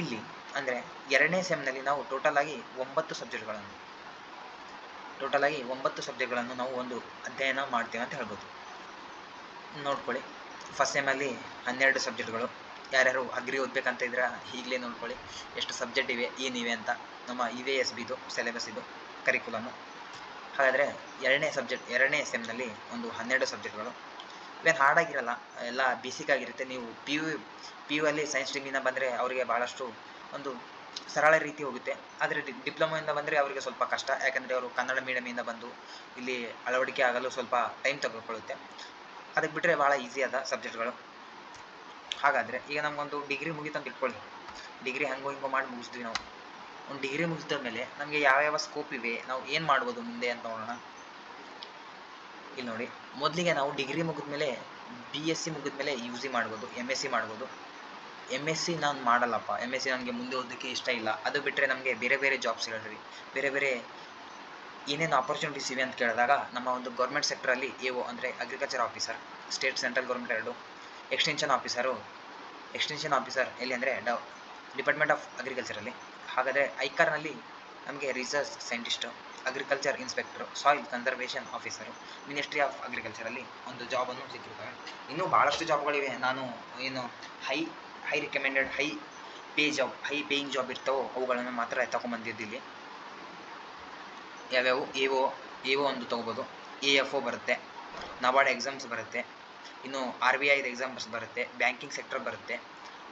ಇಲ್ಲಿ ಅಂದರೆ ಎರಡನೇ ಸೆಮ್ನಲ್ಲಿ ನಾವು ಟೋಟಲ್ ಆಗಿ ಒಂಬತ್ತು ಸಬ್ಜೆಕ್ಟ್ಗಳನ್ನು ಟೋಟಲ್ ಆಗಿ ಒಂಬತ್ತು ಸಬ್ಜೆಕ್ಟ್ಗಳನ್ನು ನಾವು ಒಂದು ಅಧ್ಯಯನ ಮಾಡ್ತೇವೆ ಅಂತ ಹೇಳ್ಬೋದು. ನೋಡ್ಕೊಳ್ಳಿ ಫಸ್ಟ್ ಸೆಮಲ್ಲಿ ಹನ್ನೆರಡು ಸಬ್ಜೆಕ್ಟ್ಗಳು ಯಾರ್ಯಾರು ಅಗ್ರಿ ಓದಬೇಕಂತ ಇದ್ರೆ ಈಗಲೇ ನೋಡ್ಕೊಳ್ಳಿ, ಎಷ್ಟು ಸಬ್ಜೆಕ್ಟ್ ಇವೆ, ಏನಿವೆ ಅಂತ, ನಮ್ಮ ಇ ವಿ ಎಸ್ ಬಿದು ಸಿಲೆಬಸ್ ಇದು ಕರಿಕ್ಯುಲಮ್ಮು ಹಾಗಾದರೆ ಎರಡನೇ ಸಬ್ಜೆಕ್ಟ್ ಎರಡನೇ ಸೆಮ್ನಲ್ಲಿ ಒಂದು ಹನ್ನೆರಡು ಸಬ್ಜೆಕ್ಟ್ಗಳು ಇವೇನು ಹಾರ್ಡಾಗಿರಲ್ಲ ಎಲ್ಲ ಬೇಸಿಕ್ ಆಗಿರುತ್ತೆ. ನೀವು ಪಿ ಯು ಪಿ ಯು ಅಲ್ಲಿ ಸೈನ್ಸ್ ಸ್ಟ್ರೀಮಿಂದ ಬಂದರೆ ಅವರಿಗೆ ಭಾಳಷ್ಟು ಒಂದು ಸರಳ ರೀತಿ ಹೋಗುತ್ತೆ. ಆದರೆ ಡಿಪ್ಲೊಮೊಯಿಂದ ಬಂದರೆ ಅವರಿಗೆ ಸ್ವಲ್ಪ ಕಷ್ಟ. ಯಾಕಂದರೆ ಅವರು ಕನ್ನಡ ಮೀಡಿಯಮಿಂದ ಬಂದು ಇಲ್ಲಿ ಅಳವಡಿಕೆ ಆಗಲು ಸ್ವಲ್ಪ ಟೈಮ್ ತೆಗೆದುಕೊಳ್ಳುತ್ತೆ ಅದಕ್ಕೆ ಬಿಟ್ಟರೆ ಭಾಳ ಈಸಿ ಆದ ಸಬ್ಜೆಕ್ಟ್ಗಳು ಹಾಗಾದರೆ ಈಗ ನಮಗೊಂದು ಡಿಗ್ರಿ ಅಂತ ಇಟ್ಕೊಳ್ಳಿ ಡಿಗ್ರಿ ಹಂಗೋ ಹಿಂಗೋ ಮಾಡಿ ಮುಗಿಸಿದ್ವಿ ನಾವು. ಒಂದು ಡಿಗ್ರಿ ಮುಗಿದ ಮೇಲೆ ನಮಗೆ ಯಾವ್ಯಾವ ಸ್ಕೋಪ್ ಇವೆ? ನಾವು ಏನು ಮಾಡ್ಬೋದು ಮುಂದೆ ಅಂತ ನೋಡೋಣ. ಇಲ್ಲಿ ನೋಡಿ, ಮೊದಲಿಗೆ ನಾವು ಡಿಗ್ರಿ ಮುಗಿದ್ಮೇಲೆ ಬಿ ಎಸ್ ಸಿ ಮುಗಿದ್ಮೇಲೆ ಯು ಸಿ ಮಾಡ್ಬೋದು ಎಂ ಎಸ್ ಸಿ ಮಾಡ್ಬೋದು. ಎಂ ಎಸ್ ಸಿ ನಾನು ಮಾಡಲ್ಲಪ್ಪ. ಎಂ ಎಸ್ ಸಿ ನನಗೆ ಮುಂದೆ ಓದೋಕ್ಕೆ ಇಷ್ಟ ಇಲ್ಲ. ಅದು ಬಿಟ್ಟರೆ ನಮಗೆ ಬೇರೆ ಬೇರೆ ಜಾಬ್ಸ್ ಇರಲಿ ಬೇರೆ ಬೇರೆ ಏನೇನು ಆಪರ್ಚುನಿಟೀಸ್ ಇವೆ ಅಂತ ಕೇಳಿದಾಗ ನಮ್ಮ ಒಂದು ಗೌರ್ಮೆಂಟ್ ಸೆಕ್ಟ್ರಲ್ಲಿ ಎ ಓ ಅಂದರೆ agriculture officer state central government ಎರಡು ಎಕ್ಸ್ಟೆನ್ಷನ್ ಆಫೀಸರು ಎಕ್ಸ್ಟೆನ್ಷನ್ ಆಫೀಸರ್ ಎಲ್ಲಿ ಅಂದರೆ ಡ ಡಿಪಾರ್ಟ್ಮೆಂಟ್ ಆಫ್ ಅಗ್ರಿಕಲ್ಚರಲ್ಲಿ ಹಾಗಾದರೆ ಐಕಾರ್ನಲ್ಲಿ ನಮಗೆ research scientist agriculture inspector, soil conservation officer, ministry of ಅಗ್ರಿಕಲ್ಚರಲ್ಲಿ ಒಂದು ಜಾಬನ್ನು ಸಿಕ್ಕಿರ್ತವೆ ಇನ್ನೂ ಭಾಳಷ್ಟು ಜಾಬ್ಗಳಿವೆ. ನಾನು ಏನು high high recommended, high pay job, high paying job ಇರ್ತಾವೋ ಅವುಗಳನ್ನು ಮಾತ್ರ ತಗೊಂಬಂದಿದ್ದು ಇಲ್ಲಿ ಯಾವ್ಯಾವು? ಎ ಓ ಎ ಒ ಒಂದು ತೊಗೋಬೋದು. ಎ ಎಫ್ ಒ ಬರುತ್ತೆ. ನಬಾರ್ಡ್ ಎಕ್ಸಾಮ್ಸ್ ಬರುತ್ತೆ. ಇನ್ನು ಆರ್ ಬಿ ಐದು ಎಕ್ಸಾಮ್ಸ್ ಬರುತ್ತೆ. ಬ್ಯಾಂಕಿಂಗ್ ಸೆಕ್ಟರ್ ಬರುತ್ತೆ.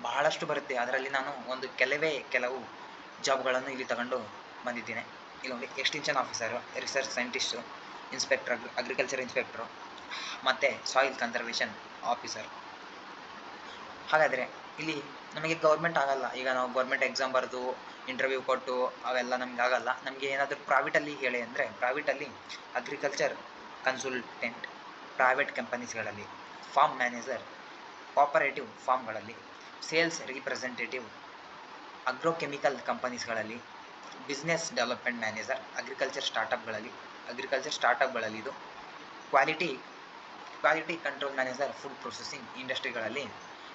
ಬಹಳಷ್ಟು ಬರುತ್ತೆ. ಅದರಲ್ಲಿ ನಾನು ಒಂದು ಕೆಲವೇ ಕೆಲವು ಜಾಬ್ಗಳನ್ನು ಇಲ್ಲಿ ತಗೊಂಡು ಬಂದಿದ್ದೇನೆ. ಇಲ್ಲಿ ನೋಡಿ extension officer research scientist inspector agriculture inspector ಮತ್ತು ಸಾಯಿಲ್ ಕನ್ಸರ್ವೇಷನ್ ಆಫೀಸರ್ ಹಾಗಾದರೆ ಇಲ್ಲಿ ನಮಗೆ ಗೌರ್ಮೆಂಟ್ ಆಗಲ್ಲ. ಈಗ ನಾವು ಗೌರ್ಮೆಂಟ್ ಎಕ್ಸಾಮ್ ಬರೆದು ಇಂಟರ್ವ್ಯೂ ಕೊಟ್ಟು, ಅವೆಲ್ಲ ನಮ್ಗೆ ಆಗಲ್ಲ. ನಮಗೆ ಏನಾದರೂ ಪ್ರೈವೇಟಲ್ಲಿ ಹೇಳಿ ಅಂದರೆ ಪ್ರೈವೇಟಲ್ಲಿ ಅಗ್ರಿಕಲ್ಚರ್ ಕನ್ಸಲ್ಟೆಂಟ್ ಪ್ರೈವೇಟ್ ಕಂಪನೀಸ್ಗಳಲ್ಲಿ ಫಾರ್ಮ್ ಮ್ಯಾನೇಜರ್ ಕೋಪರೇಟಿವ್ ಫಾರ್ಮ್ಗಳಲ್ಲಿ ಸೇಲ್ಸ್ ರಿಪ್ರೆಸೆಂಟೇಟಿವ್ ಅಗ್ರೋಕೆಮಿಕಲ್ ಕಂಪನೀಸ್ಗಳಲ್ಲಿ ಬಿಸ್ನೆಸ್ ಡೆವಲಪ್ಮೆಂಟ್ ಮ್ಯಾನೇಜರ್ ಅಗ್ರಿಕಲ್ಚರ್ ಸ್ಟಾರ್ಟಪ್ಗಳಲ್ಲಿ ಅಗ್ರಿಕಲ್ಚರ್ ಸ್ಟಾರ್ಟಪ್ಗಳಲ್ಲಿ ಇದು quality quality control manager food processing ಇಂಡಸ್ಟ್ರಿಗಳಲ್ಲಿ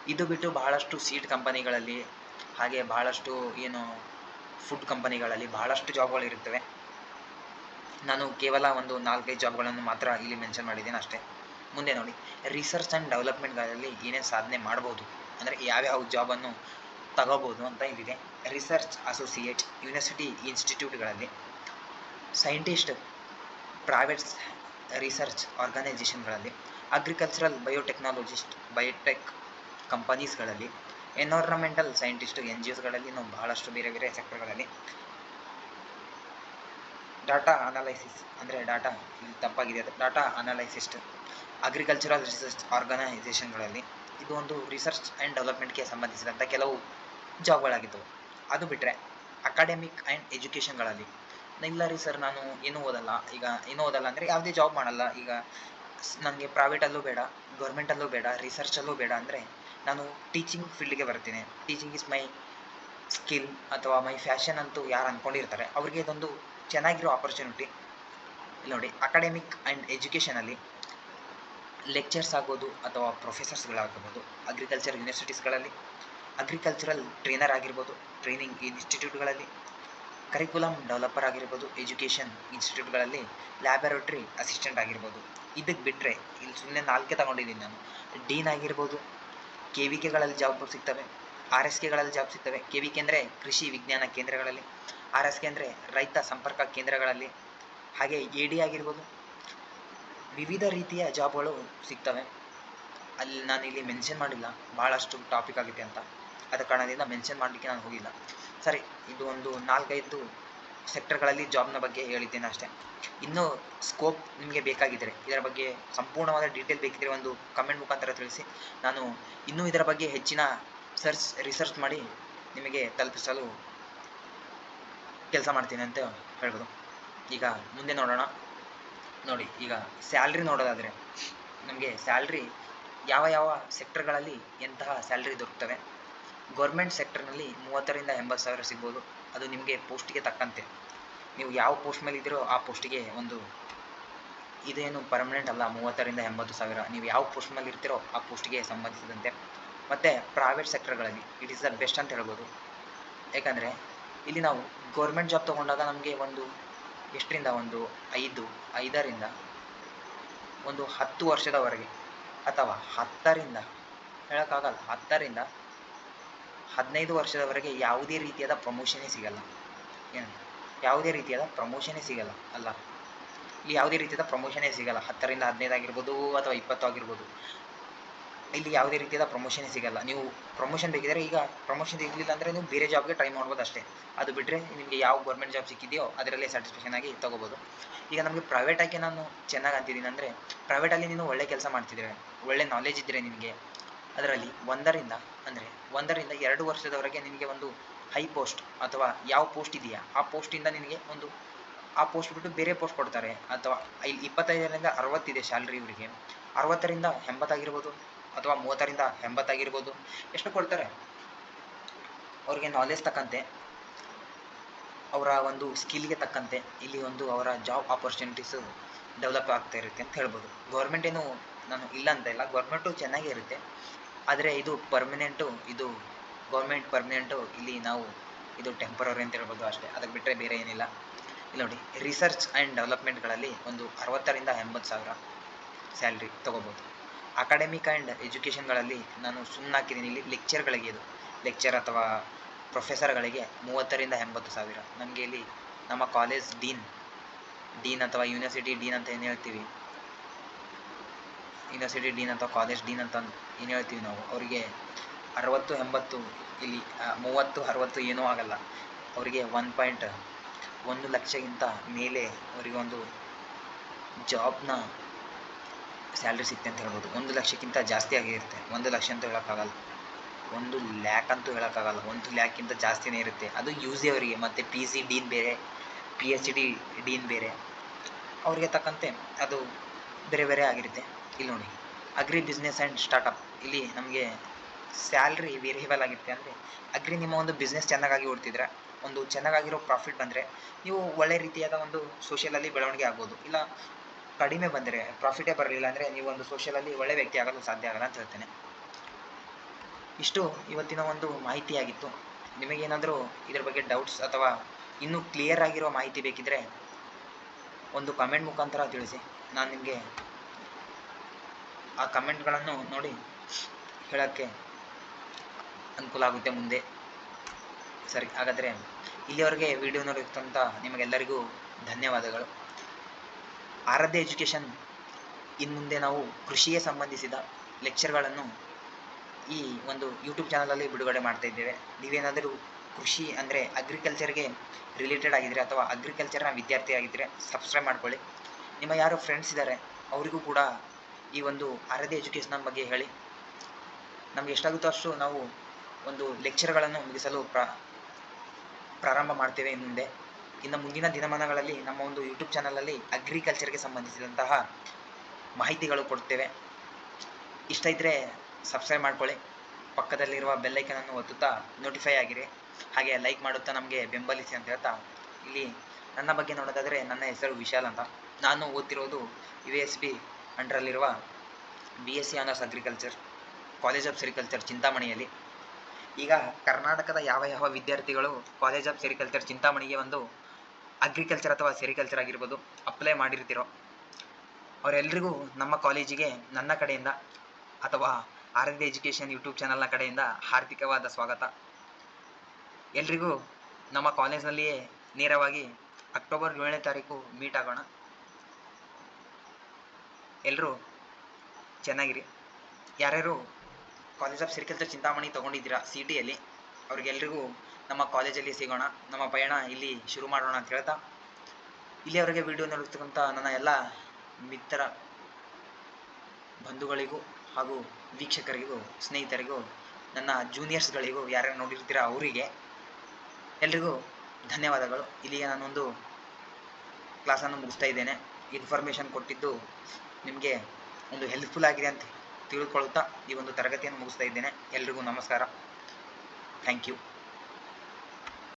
ಇದು ಬಿಟ್ಟು ಬಹಳಷ್ಟು ಸೀಟ್ ಕಂಪನಿಗಳಲ್ಲಿ ಹಾಗೆ ಬಹಳಷ್ಟು ಏನು ಫುಡ್ ಕಂಪನಿಗಳಲ್ಲಿ ಬಹಳಷ್ಟು ಜಾಬ್ಗಳಿರುತ್ತವೆ ನಾನು ಕೇವಲ ಒಂದು ನಾಲ್ಕೈದು ಜಾಬ್ಗಳನ್ನು ಮಾತ್ರ ಇಲ್ಲಿ ಮೆನ್ಷನ್ ಮಾಡಿದ್ದೇನೆ ಅಷ್ಟೇ. ಮುಂದೆ ನೋಡಿ. ರಿಸರ್ಚ್ ಆ್ಯಂಡ್ ಡೆವಲಪ್ಮೆಂಟ್ಗಳಲ್ಲಿ ಏನೇನು ಸಾಧನೆ ಮಾಡ್ಬೋದು? ಅಂದರೆ ಯಾವ್ಯಾವ ಜಾಬನ್ನು ತಗೋಬೋದು ಅಂತ ಇಲ್ಲಿದೆ ರಿಸರ್ಚ್ ಅಸೋಸಿಯೇಟ್ ಯೂನಿವರ್ಸಿಟಿ ಇನ್ಸ್ಟಿಟ್ಯೂಟ್ಗಳಲ್ಲಿ ಸೈಂಟಿಸ್ಟ್ ಪ್ರೈವೇಟ್ ರಿಸರ್ಚ್ ಆರ್ಗನೈಸೇಷನ್ಗಳಲ್ಲಿ ಅಗ್ರಿಕಲ್ಚರಲ್ ಬಯೋಟೆಕ್ನಾಲಜಿಸ್ಟ್ ಬಯೋಟೆಕ್ ಕಂಪನೀಸ್ಗಳಲ್ಲಿ ಎನ್ವೈರ್ನಮೆಂಟಲ್ ಸೈಂಟಿಸ್ಟ್ ಎನ್ ಜಿ ಒಸ್ಗಳಲ್ಲಿ ನಾವು ಬಹಳಷ್ಟು ಬೇರೆ ಬೇರೆ ಸೆಕ್ಟರ್ಗಳಲ್ಲಿ ಡಾಟಾ ಅನಾಲೈಸಿಸ್ ಅಂದರೆ ಡಾಟಾ ಇಲ್ಲಿ ತಪ್ಪಾಗಿದೆ. ಅದು ಡಾಟಾ ಅನಾಲೈಸಿಸ್ಟ್ ಅಗ್ರಿಕಲ್ಚರಲ್ ರಿಸರ್ಚ್ ಆರ್ಗನೈಸೇಷನ್ಗಳಲ್ಲಿ ಇದು ಒಂದು ರಿಸರ್ಚ್ ಆ್ಯಂಡ್ ಡೆವಲಪ್ಮೆಂಟ್ಗೆ ಸಂಬಂಧಿಸಿದಂಥ ಕೆಲವು ಜಾಬ್ಗಳಾಗಿದ್ದವು ಅದು ಬಿಟ್ಟರೆ ಅಕಾಡೆಮಿಕ್ ಆ್ಯಂಡ್ ಎಜುಕೇಷನ್ಗಳಲ್ಲಿ ಇಲ್ಲ ರೀ ಸರ್, ನಾನು ಏನೂ ಓದಲ್ಲ. ಈಗ ಏನೂ ಓದಲ್ಲ ಅಂದರೆ ಯಾವುದೇ ಜಾಬ್ ಮಾಡಲ್ಲ. ಈಗ ನನಗೆ ಪ್ರೈವೇಟಲ್ಲೂ ಬೇಡ ಗೌರ್ಮೆಂಟಲ್ಲೂ ಬೇಡ ರಿಸರ್ಚಲ್ಲೂ ಬೇಡ ಅಂದರೆ ನಾನು ಟೀಚಿಂಗ್ ಫೀಲ್ಡ್ಗೆ ಬರ್ತೀನಿ. ಟೀಚಿಂಗ್ ಇಸ್ ಮೈ ಸ್ಕಿಲ್ ಅಥವಾ ಮೈ ಫ್ಯಾಷನ್ ಅಂತೂ ಯಾರು ಅಂದ್ಕೊಂಡಿರ್ತಾರೆ ಅವ್ರಿಗೆ ಇದೊಂದು ಚೆನ್ನಾಗಿರೋ ಆಪರ್ಚುನಿಟಿ ನೋಡಿ ಅಕಾಡೆಮಿಕ್ ಆ್ಯಂಡ್ ಎಜುಕೇಷನಲ್ಲಿ ಲೆಕ್ಚರ್ಸ್ ಆಗ್ಬೋದು ಅಥವಾ ಪ್ರೊಫೆಸರ್ಸ್ಗಳಾಗ್ಬೋದು ಅಗ್ರಿಕಲ್ಚರ್ ಯೂನಿವರ್ಸಿಟೀಸ್ಗಳಲ್ಲಿ ಅಗ್ರಿಕಲ್ಚರಲ್ ಟ್ರೈನರ್ ಆಗಿರ್ಬೋದು ಟ್ರೈನಿಂಗ್ ಇನ್ಸ್ಟಿಟ್ಯೂಟ್ಗಳಲ್ಲಿ ಕರಿಕ್ಯುಲಮ್ ಡೆವಲಪರ್ ಆಗಿರ್ಬೋದು ಎಜುಕೇಷನ್ ಇನ್ಸ್ಟಿಟ್ಯೂಟ್ಗಳಲ್ಲಿ ಲ್ಯಾಬೊರೇಟ್ರಿ ಅಸಿಸ್ಟೆಂಟ್ ಆಗಿರ್ಬೋದು. ಇದಕ್ಕೆ ಬಿಟ್ಟರೆ ಇಲ್ಲಿ ಸುಮ್ಮನೆ ನಾಲ್ಕೇ ತಗೊಂಡಿದ್ದೀನಿ ನಾನು. ಡೀನ್ ಆಗಿರ್ಬೋದು ಕೆ ವಿ ಕೆಗಳಲ್ಲಿ ಜಾಬ್ ಸಿಗ್ತವೆ ಆರ್ ಎಸ್ ಕೆಗಳಲ್ಲಿ ಜಾಬ್ ಸಿಗ್ತವೆ. ಕೆ ವಿ ಕೆ ಅಂದರೆ ಕೃಷಿ ವಿಜ್ಞಾನ ಕೇಂದ್ರಗಳಲ್ಲಿ ಆರ್ ಎಸ್ ಕೆ ಅಂದರೆ ರೈತ ಸಂಪರ್ಕ ಕೇಂದ್ರಗಳಲ್ಲಿ, ಹಾಗೆ ಎ ಡಿ ಆಗಿರ್ಬೋದು. ವಿವಿಧ ರೀತಿಯ ಜಾಬ್ಗಳು ಸಿಗ್ತವೆ. ಅಲ್ಲಿ ನಾನು ಇಲ್ಲಿ ಮೆನ್ಷನ್ ಮಾಡಿಲ್ಲ ಭಾಳಷ್ಟು ಟಾಪಿಕ್ ಆಗಿದೆ ಅಂತ ಆದ ಕಾರಣದಿಂದ ಮೆನ್ಷನ್ ಮಾಡಲಿಕ್ಕೆ ನಾನು ಹೋಗಿಲ್ಲ. ಸರಿ, ಇದು ಒಂದು ನಾಲ್ಕೈದು ಸೆಕ್ಟರ್ಗಳಲ್ಲಿ ಜಾಬ್ನ ಬಗ್ಗೆ ಹೇಳಿದ್ದೇನೆ ಅಷ್ಟೇ. ಇನ್ನೂ ಸ್ಕೋಪ್ ನಿಮಗೆ ಬೇಕಾಗಿದ್ದರೆ ಇದರ ಬಗ್ಗೆ ಸಂಪೂರ್ಣವಾದ ಡೀಟೇಲ್ ಬೇಕಿದ್ದರೆ ಒಂದು ಕಮೆಂಟ್ ಮುಖಾಂತರ ತಿಳಿಸಿ. ನಾನು ಇನ್ನೂ ಇದರ ಬಗ್ಗೆ ಹೆಚ್ಚಿನ ಸರ್ಚ್ ರಿಸರ್ಚ್ ಮಾಡಿ ನಿಮಗೆ ತಲುಪಿಸಲು ಕೆಲಸ ಮಾಡ್ತೀನಿ ಅಂತ ಹೇಳ್ಬೋದು. ಈಗ ಮುಂದೆ ನೋಡೋಣ. ನೋಡಿ, ಈಗ ಸ್ಯಾಲ್ರಿ ನೋಡೋದಾದರೆ, ನಮಗೆ ಸ್ಯಾಲ್ರಿ ಯಾವ ಯಾವ ಸೆಕ್ಟರ್ಗಳಲ್ಲಿ ಎಂತಹ ಸ್ಯಾಲ್ರಿ ದೊರಕ್ತವೆ? ಗೌರ್ಮೆಂಟ್ ಸೆಕ್ಟರ್ನಲ್ಲಿ ಮೂವತ್ತರಿಂದ ಎಂಬತ್ತು ಸಾವಿರ ಸಿಗ್ಬೋದು. ಅದು ನಿಮಗೆ ಪೋಸ್ಟಿಗೆ ತಕ್ಕಂತೆ. ನೀವು ಯಾವ ಪೋಸ್ಟ್ ಮೇಲೆ ಇದ್ದೀರೋ ಆ ಪೋಸ್ಟಿಗೆ ಒಂದು ಇದೇನು ಪರ್ಮನೆಂಟ್ ಅಲ್ಲ, ಮೂವತ್ತರಿಂದ ಎಂಬತ್ತು ಸಾವಿರ. ನೀವು ಯಾವ ಪೋಸ್ಟ್ ಮೇಲೆ ಇರ್ತೀರೋ ಆ ಪೋಸ್ಟಿಗೆ ಸಂಬಂಧಿಸಿದಂತೆ. ಮತ್ತು ಪ್ರೈವೇಟ್ ಸೆಕ್ಟರ್ಗಳಲ್ಲಿ ಇಟ್ ಈಸ್ ದ ಬೆಸ್ಟ್ ಅಂತ ಹೇಳ್ಬೋದು. ಯಾಕಂದರೆ ಇಲ್ಲಿ ನಾವು ಗೌರ್ಮೆಂಟ್ ಜಾಬ್ ತೊಗೊಂಡಾಗ ನಮಗೆ ಒಂದು ಎಷ್ಟರಿಂದ ಒಂದು ಐದು, ಐದರಿಂದ ಒಂದು ಹತ್ತು ವರ್ಷದವರೆಗೆ ಅಥವಾ ಹತ್ತರಿಂದ, ಹೇಳೋಕ್ಕಾಗಲ್ಲ, ಹತ್ತರಿಂದ ಹದಿನೈದು ವರ್ಷದವರೆಗೆ ಯಾವುದೇ ರೀತಿಯಾದ ಪ್ರಮೋಷನೇ ಸಿಗಲ್ಲ. ಏನು? ಯಾವುದೇ ರೀತಿಯಾದ ಪ್ರಮೋಷನೇ ಸಿಗಲ್ಲ, ಅಲ್ಲ? ಇಲ್ಲಿ ಯಾವುದೇ ರೀತಿಯಾದ ಪ್ರಮೋಷನೇ ಸಿಗಲ್ಲ. ಹತ್ತರಿಂದ ಹದಿನೈದು ಆಗಿರ್ಬೋದು ಅಥವಾ ಇಪ್ಪತ್ತು ಆಗಿರ್ಬೋದು. ಇಲ್ಲಿ ಯಾವುದೇ ರೀತಿಯಾದ ಪ್ರಮೋಷನೇ ಸಿಗಲ್ಲ. ನೀವು ಪ್ರಮೋಷನ್ ಬೇಕಿದ್ರೆ ಈಗ ಪ್ರಮೋಷನ್ ಸಿಗಲಿಲ್ಲ ಅಂದರೆ ನೀವು ಬೇರೆ ಜಾಬ್ಗೆ ಟ್ರೈ ಮಾಡ್ಬೋದು ಅಷ್ಟೇ. ಅದು ಬಿಟ್ಟರೆ ನಿಮಗೆ ಯಾವ ಗೌರ್ಮೆಂಟ್ ಜಾಬ್ ಸಿಕ್ಕಿದೆಯೋ ಅದರಲ್ಲೇ ಸ್ಯಾಟಿಸ್ಫ್ಯಾಕ್ಷನ್ ಆಗಿ ತೊಗೋಬೋದು. ಈಗ ನಮಗೆ ಪ್ರೈವೇಟಾಗಿ ನಾನು ಚೆನ್ನಾಗಿ ಅಂತಿದ್ದೀನಿ ಅಂದರೆ ಪ್ರೈವೇಟಲ್ಲಿ ನೀನು ಒಳ್ಳೆ ಕೆಲಸ ಮಾಡ್ತಿದ್ರೆ, ಒಳ್ಳೆ ನಾಲೆಜ್ ಇದ್ದರೆ ನಿನಗೆ ಅದರಲ್ಲಿ ಒಂದರಿಂದ, ಅಂದರೆ ಒಂದರಿಂದ ಎರಡು ವರ್ಷದವರೆಗೆ ನಿನಗೆ ಒಂದು ಹೈ ಪೋಸ್ಟ್ ಅಥವಾ ಯಾವ ಪೋಸ್ಟ್ ಇದೆಯಾ, ಆ ಪೋಸ್ಟಿಂದ ನಿನಗೆ ಒಂದು, ಆ ಪೋಸ್ಟ್ ಬಿಟ್ಟು ಬೇರೆ ಪೋಸ್ಟ್ ಕೊಡ್ತಾರೆ. ಅಥವಾ ಇಲ್ಲಿ ಇಪ್ಪತ್ತೈದರಿಂದ ಅರವತ್ತಿದೆ ಸ್ಯಾಲ್ರಿ ಇವರಿಗೆ. ಅರವತ್ತರಿಂದ ಎಂಬತ್ತಾಗಿರ್ಬೋದು ಅಥವಾ ಮೂವತ್ತರಿಂದ ಎಂಬತ್ತಾಗಿರ್ಬೋದು. ಎಷ್ಟು ಕೊಡ್ತಾರೆ? ಅವ್ರಿಗೆ ನಾಲೆಜ್ ತಕ್ಕಂತೆ. ಅವರ ಒಂದು ಸ್ಕಿಲ್ಗೆ ತಕ್ಕಂತೆ. ಇಲ್ಲಿ ಒಂದು ಅವರ ಜಾಬ್ ಆಪರ್ಚುನಿಟೀಸು ಡೆವಲಪ್ ಆಗ್ತಾ ಇರುತ್ತೆ ಅಂತ ಹೇಳ್ಬೋದು. ಗೌರ್ಮೆಂಟ್ ಏನು ನಾನು ಇಲ್ಲ ಅಂತ ಇಲ್ಲ. ಗೌರ್ಮೆಂಟು ಚೆನ್ನಾಗೇ ಇರುತ್ತೆ ಆದರೆ ಇದು ಪರ್ಮನೆಂಟು ಇದು ಗೌರ್ಮೆಂಟ್ ಪರ್ಮನೆಂಟು ಇಲ್ಲಿ ನಾವು ಇದು ಟೆಂಪರರಿ ಅಂತ ಹೇಳ್ಬೋದು ಅಷ್ಟೇ. ಅದಕ್ಕೆ ಬಿಟ್ಟರೆ ಬೇರೆ ಏನಿಲ್ಲ. ಇಲ್ಲಿ ನೋಡಿ ರಿಸರ್ಚ್ ಆ್ಯಂಡ್ ಡೆವಲಪ್ಮೆಂಟ್ಗಳಲ್ಲಿ ಒಂದು ಅರವತ್ತರಿಂದ ಎಂಬತ್ತು ಸಾವಿರ ಸ್ಯಾಲ್ರಿ ತೊಗೋಬೋದು. ಅಕಾಡೆಮಿಕ್ ಆ್ಯಂಡ್ ಎಜುಕೇಷನ್ಗಳಲ್ಲಿ ನಾನು ಸುಮ್ಮನೆ ಹಾಕಿದ್ದೀನಿ ಇಲ್ಲಿ ಲೆಕ್ಚರ್ಗಳಿಗೆ ಇದು. ಲೆಕ್ಚರ್ ಅಥವಾ ಪ್ರೊಫೆಸರ್ಗಳಿಗೆ ಮೂವತ್ತರಿಂದ ಎಂಬತ್ತು ಸಾವಿರ. ನಮಗೆ ಇಲ್ಲಿ ನಮ್ಮ ಕಾಲೇಜ್ ಡೀನ್ ಡೀನ್ ಅಥವಾ ಯೂನಿವರ್ಸಿಟಿ ಡೀನ್ ಅಂತ ಏನು ಹೇಳ್ತೀವಿ? ಯೂನಿವರ್ಸಿಟಿ ಡೀನ್ ಅಥವಾ ಕಾಲೇಜ್ ಡೀನ್ ಅಂತ ಏನು ಹೇಳ್ತೀವಿ ನಾವು? ಅವರಿಗೆ ಅರವತ್ತು, ಎಂಬತ್ತು, ಇಲ್ಲಿ ಮೂವತ್ತು, ಅರವತ್ತು ಏನೂ ಆಗಲ್ಲ. ಅವರಿಗೆ ಒನ್ ಪಾಯಿಂಟ್ ಒಂದು ಲಕ್ಷಕ್ಕಿಂತ ಮೇಲೆ ಅವರಿಗೆ ಒಂದು ಜಾಬ್ನ ಸ್ಯಾಲ್ರಿ ಸಿಗ್ತೆ ಅಂತ ಹೇಳ್ಬೋದು. ಒಂದು ಲಕ್ಷಕ್ಕಿಂತ ಜಾಸ್ತಿ ಆಗಿರುತ್ತೆ ಒಂದು ಲಕ್ಷ ಅಂತ ಹೇಳೋಕ್ಕಾಗಲ್ಲ. ಒಂದು ಲ್ಯಾಕ್ ಅಂತೂ ಹೇಳೋಕ್ಕಾಗಲ್ಲ. ಒಂದು ಲ್ಯಾಕ್ಕಿಂತ ಜಾಸ್ತಿನೇ ಇರುತ್ತೆ. ಅದು ಯು ಸಿ ಅವರಿಗೆ, ಮತ್ತು ಪಿ ಸಿ ಡೀನ್ ಬೇರೆ ಪಿ ಎಚ್ ಡಿ ಡೀನ್ ಬೇರೆ. ಅವರಿಗೆ ತಕ್ಕಂತೆ ಅದು ಬೇರೆ ಬೇರೆ ಆಗಿರುತ್ತೆ. ಇಲ್ಲಿ ನೋಡಿ. ಅಗ್ರಿ ಬಿಸ್ನೆಸ್ ಆ್ಯಂಡ್ ಸ್ಟಾರ್ಟಪ್ ಇಲ್ಲಿ ನಮಗೆ ಸ್ಯಾಲ್ರಿ ವೇರಿಯಬಲ್ ಆಗಿರುತ್ತೆ ಅಂದರೆ, ಅಗ್ರಿ ನಿಮ್ಮ ಒಂದು ಬಿಸ್ನೆಸ್ ಚೆನ್ನಾಗಿ ಓಡ್ತಿದ್ರೆ, ಒಂದು ಚೆನ್ನಾಗಿರೋ ಪ್ರಾಫಿಟ್ ಬಂದರೆ, ನೀವು ಒಳ್ಳೆ ರೀತಿಯಾದ ಒಂದು ಸೋಷಿಯಲಲ್ಲಿ ಬೆಳವಣಿಗೆ ಆಗ್ಬೋದು. ಇಲ್ಲ ಕಡಿಮೆ ಬಂದರೆ ಪ್ರಾಫಿಟೇ ಬರಲಿಲ್ಲ ಅಂದರೆ ನೀವು ಒಂದು ಸೋಷಿಯಲಲ್ಲಿ ಒಳ್ಳೆ ವ್ಯಕ್ತಿ ಆಗಲು ಸಾಧ್ಯ ಆಗಲ್ಲ ಅಂತ ಹೇಳ್ತೇನೆ. ಇಷ್ಟು ಇವತ್ತಿನ ಒಂದು ಮಾಹಿತಿಯಾಗಿತ್ತು. ನಿಮಗೇನಾದರೂ ಇದ್ರ ಬಗ್ಗೆ ಡೌಟ್ಸ್ ಅಥವಾ ಇನ್ನೂ ಕ್ಲಿಯರ್ ಆಗಿರೋ ಮಾಹಿತಿ ಬೇಕಿದ್ದರೆ ಒಂದು ಕಮೆಂಟ್ ಮುಖಾಂತರ ತಿಳಿಸಿ. ನಾನು ನಿಮಗೆ ಆ ಕಮೆಂಟ್ಗಳನ್ನು ನೋಡಿ ಹೇಳೋಕ್ಕೆ ಅನುಕೂಲ ಆಗುತ್ತೆ ಮುಂದೆ. ಸರಿ, ಹಾಗಾದರೆ ಇಲ್ಲಿಯವರೆಗೆ ವಿಡಿಯೋ ನೋಡಿರ್ತಂಥ ನಿಮಗೆಲ್ಲರಿಗೂ ಧನ್ಯವಾದಗಳು. ಆರಾಧ್ಯ ಎಜುಕೇಷನ್ ಇನ್ನು ಮುಂದೆ ನಾವು ಕೃಷಿಗೆ ಸಂಬಂಧಿಸಿದ ಲೆಕ್ಚರ್ಗಳನ್ನು ಈ ಒಂದು ಯೂಟ್ಯೂಬ್ ಚಾನಲಲ್ಲಿ ಬಿಡುಗಡೆ ಮಾಡ್ತಾ ಇದ್ದೇವೆ. ನೀವೇನಾದರೂ ಕೃಷಿ ಅಂದರೆ ಅಗ್ರಿಕಲ್ಚರ್ಗೆ ರಿಲೇಟೆಡ್ ಆಗಿದ್ದರೆ ಅಥವಾ ಅಗ್ರಿಕಲ್ಚರ್ನ ವಿದ್ಯಾರ್ಥಿ ಆಗಿದ್ದರೆ ಸಬ್ಸ್ಕ್ರೈಬ್ ಮಾಡ್ಕೊಳ್ಳಿ. ನಿಮ್ಮ ಯಾರು ಫ್ರೆಂಡ್ಸ್ ಇದ್ದಾರೆ ಅವರಿಗೂ ಕೂಡ ಈ ಒಂದು ಆರಾಧ್ಯ ಎಜುಕೇಷನ್ ಬಗ್ಗೆ ಹೇಳಿ. ನಮಗೆ ಎಷ್ಟಾಗುತ್ತೋ ಅಷ್ಟು ನಾವು ಒಂದು ಲೆಕ್ಚರ್ಗಳನ್ನು ಮುಗಿಸಲು ಪ್ರ, ಪ್ರಾರಂಭ ಮಾಡ್ತೇವೆ ಮುಂದೆ. ಇನ್ನು ಮುಂದಿನ ದಿನಮಾನಗಳಲ್ಲಿ ನಮ್ಮ ಒಂದು ಯೂಟ್ಯೂಬ್ ಚಾನಲಲ್ಲಿ ಅಗ್ರಿಕಲ್ಚರ್ಗೆ ಸಂಬಂಧಿಸಿದಂತಹ ಮಾಹಿತಿಗಳು ಕೊಡ್ತೇವೆ. ಇಷ್ಟ ಇದ್ದರೆ ಸಬ್ಸ್ಕ್ರೈಬ್ ಮಾಡ್ಕೊಳ್ಳಿ. ಪಕ್ಕದಲ್ಲಿರುವ ಬೆಲ್ಲೈಕನನ್ನು ಒತ್ತುತ್ತಾ ನೋಟಿಫೈ ಆಗಿರಿ. ಹಾಗೆ ಲೈಕ್ ಮಾಡುತ್ತಾ ನಮಗೆ ಬೆಂಬಲಿಸಿ ಅಂತ ಹೇಳ್ತಾ ಇಲ್ಲಿ ನನ್ನ ಬಗ್ಗೆ ನೋಡೋದಾದರೆ ನನ್ನ ಹೆಸರು ವಿಶಾಲ್ ಅಂತ. ನಾನು ಓದ್ತಿರೋದು U S B ಅಂಡರಲ್ಲಿರುವ B S C honours agriculture college of sericulture ಚಿಂತಾಮಣಿಯಲ್ಲಿ. ಈಗ ಕರ್ನಾಟಕದ ಯಾವ ಯಾವ ವಿದ್ಯಾರ್ಥಿಗಳು ಕಾಲೇಜ್ ಆಫ್ ಸೆರಿಕಲ್ಚರ್ ಚಿಂತಾಮಣಿಗೆ ಒಂದು ಅಗ್ರಿಕಲ್ಚರ್ ಅಥವಾ ಸೆರಿಕಲ್ಚರ್ ಆಗಿರ್ಬೋದು ಅಪ್ಲೈ ಮಾಡಿರ್ತಿರೋ ಅವರೆಲ್ಲರಿಗೂ ನಮ್ಮ ಕಾಲೇಜಿಗೆ ನನ್ನ ಕಡೆಯಿಂದ ಅಥವಾ ಆರಾಧ್ಯ ಎಜುಕೇಷನ್ ಯೂಟ್ಯೂಬ್ ಚಾನಲ್ನ ಕಡೆಯಿಂದ ಹಾರ್ದಿಕವಾದ ಸ್ವಾಗತ. ಎಲ್ರಿಗೂ ನಮ್ಮ ಕಾಲೇಜ್ನಲ್ಲಿಯೇ ನೇರವಾಗಿ ಅಕ್ಟೋಬರ್ ಏಳನೇ ತಾರೀಕು ಮೀಟ್ ಆಗೋಣ. ಎಲ್ಲರೂ ಚೆನ್ನಾಗಿರಿ. ಯಾರ್ಯಾರು ಕಾಲೇಜ್ ಆಫ್ ಸಿರಿಕಲ್ಚರ್ ಚಿಂತಾಮಣಿ ತೊಗೊಂಡಿದ್ದೀರಾ ಸಿ ಟಿಯಲ್ಲಿ ಅವ್ರಿಗೆಲ್ರಿಗೂ ನಮ್ಮ ಕಾಲೇಜಲ್ಲಿ ಸಿಗೋಣ, ನಮ್ಮ ಪಯಣ ಇಲ್ಲಿ ಶುರು ಮಾಡೋಣ ಅಂತ ಹೇಳ್ತಾ, ಇಲ್ಲಿಯವರೆಗೆ ವಿಡಿಯೋ ನೋಡ್ತಕ್ಕಂಥ ನನ್ನ ಎಲ್ಲ ಮಿತ್ರ ಬಂಧುಗಳಿಗೂ ಹಾಗೂ ವೀಕ್ಷಕರಿಗೂ, ಸ್ನೇಹಿತರಿಗೂ, ನನ್ನ ಜೂನಿಯರ್ಸ್ಗಳಿಗೂ ಯಾರ್ಯಾರು ನೋಡಿರ್ತೀರ ಅವರಿಗೆ ಎಲ್ರಿಗೂ ಧನ್ಯವಾದಗಳು. ಇಲ್ಲಿಗೆ ನಾನೊಂದು ಕ್ಲಾಸನ್ನು ಮುಗಿಸ್ತಾ ಇದ್ದೇನೆ. ಇನ್ಫಾರ್ಮೇಷನ್ ಕೊಟ್ಟಿದ್ದು ನಿಮಗೆ ಒಂದು ಹೆಲ್ಪ್ಫುಲ್ ಆಗಿದೆ ಅಂತ ತಿಳಿದುಕೊಳ್ಳುತ್ತಾ ಈ ಒಂದು ತರಗತಿಯನ್ನು ಮುಗಿಸ್ತಾ ಇದ್ದೇನೆ. ಎಲ್ರಿಗೂ ನಮಸ್ಕಾರ. Thank you